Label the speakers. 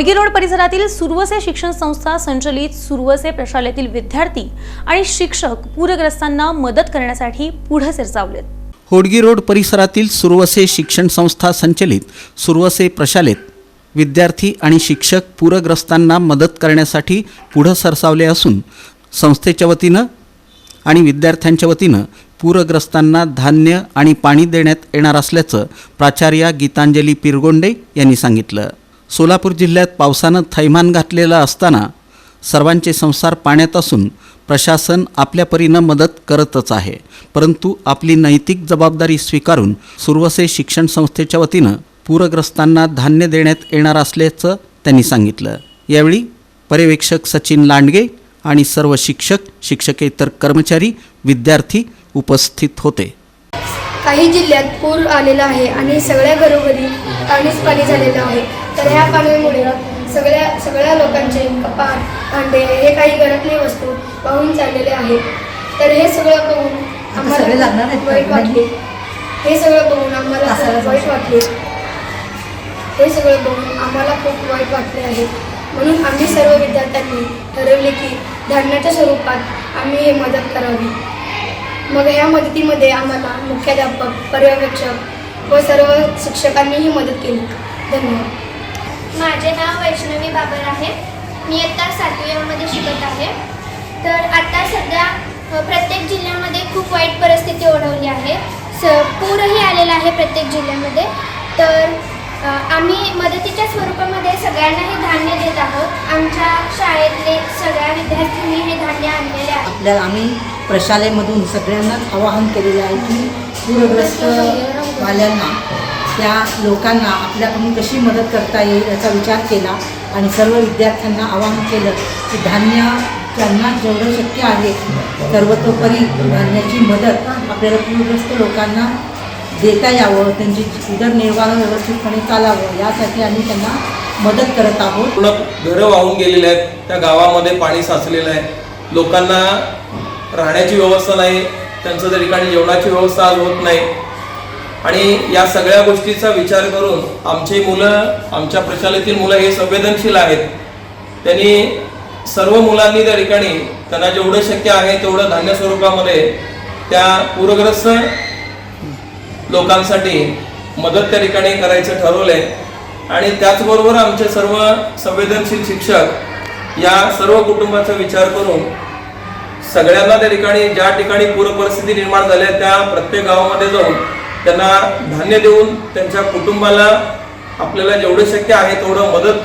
Speaker 1: Hodgi road परिसरातील सुरवसे शिक्षण संस्था संचलित सुरवसे प्रशालेतील विद्यार्थी आणि शिक्षक पूरग्रस्तांना मदत करण्यासाठी पुढे सरसावलेत.
Speaker 2: होडगी रोड परिसरातील सुरवसे शिक्षण संस्था संचलित सुरवसे प्रशालेत विद्यार्थी आणि शिक्षक पूरग्रस्तांना मदत करण्यासाठी पुढं सरसावले असून संस्थेच्या वतीनं आणि विद्यार्थ्यांच्या वतीनं पूरग्रस्तांना धान्य आणि पाणी देण्यात येणार असल्याचं प्राचार्या गीतांजली पिरगोंडे यांनी सांगितलं. सोलापूर जिल्ह्यात पावसानं थैमान घातलेलं असताना सर्वांचे संसार पाण्यात असून प्रशासन आपल्या परीनं मदत करतच आहे. परंतु आपली नैतिक जबाबदारी स्वीकारून सुरवसे शिक्षण संस्थेच्या वतीनं पूरग्रस्तांना धान्य देण्यात येणार असल्याचं त्यांनी सांगितलं. यावेळी पर्यवेक्षक सचिन लांडगे आणि सर्व शिक्षक शिक्षकेतर कर्मचारी विद्यार्थी उपस्थित होते.
Speaker 3: काही जिल्ह्यात पूर आलेला आहे आणि सगळ्या घरोघरी पाणीच पाणी झालेलं आहे. तर ह्या पाण्यामुळे सगळ्या सगळ्या लोकांचे कपाट भांडे हे काही घरातली वस्तू वाहून चाललेले आहेत. तर हे सगळं बघून
Speaker 4: लागणार
Speaker 3: आम्हाला वाईट? वाटले. हे सगळं बघून आम्हाला वाईट वाटले. हे सगळं बघून आम्हाला खूप वाईट वाटले आहे. म्हणून आम्ही सर्व विद्यार्थ्यांनी ठरवले की धान्याच्या स्वरूपात आम्ही हे मदत करावी. मग ह्या मदतीमध्ये आम्हाला मुख्याध्यापक पर्यवेक्षक व सर्व शिक्षकांनीही मदत केली. धन्यवाद.
Speaker 5: माझे नाव वैष्णवी बाबर आहे. मी इयत्ता सातवी मध्ये शिकत आहे. तर आता सध्या प्रत्येक जिल्ह्यामध्ये खूप वाईट परिस्थिती ओढवली आहे. स पूरही आलेला आहे प्रत्येक जिल्ह्यामध्ये. तर आम्ही मदतीच्या स्वरूपामध्ये सगळ्यांना हे धान्य देत आहोत. आमच्या शाळेतले सगळ्या विद्यार्थ्यांनी हे धान्य आणलेले आहे.
Speaker 4: आपल्या आम्ही प्रशालेमधून सगळ्यांनाच आवाहन केलेलं आहे की पूरग्रस्त वाल्यांना त्या लोकांना आपल्याकडून कशी मदत करता येईल याचा विचार केला आणि सर्व विद्यार्थ्यांना आवाहन केलं की धान्य त्यांना जेवढं शक्य आहे सर्वतोपरी धान्याची मदत आपल्याला पूरग्रस्त लोकांना देता यावं त्यांची उदरनिर्वाह व्यवस्थितपणे चालावं यासाठी आम्ही त्यांना मदत करत आहोत.
Speaker 6: पूर्ण घरं वाहून गेलेले आहेत त्या गावामध्ये पाणी साचलेलं आहे. लोकांना राहण्याची व्यवस्था नाही त्यांचं त्या ठिकाणी जेवणाची व्यवस्था आज होत नाही. आणि या सगळ्या गोष्टीचा विचार करून आमची मुलं आमच्या प्रशालेतील मुलं हे संवेदनशील आहेत. त्यांनी सर्व मुलांनी त्या ठिकाणी त्यांना जेवढं शक्य आहे तेवढं धान्य स्वरूपामध्ये त्या पूरग्रस्त लोकांसाठी मदत त्या ठिकाणी करायचं ठरवलंय. आणि त्याचबरोबर आमचे सर्व संवेदनशील शिक्षक या सर्व कुटुंबाचा विचार करून सगळ्यांना त्या ठिकाणी ज्या ठिकाणी पूरपरिस्थिती निर्माण झाली त्या प्रत्येक गावामध्ये जाऊन त्यांना धान्य देऊन त्यांच्या कुटुंबाला आपल्याला जेवढं शक्य आहे तेवढं मदत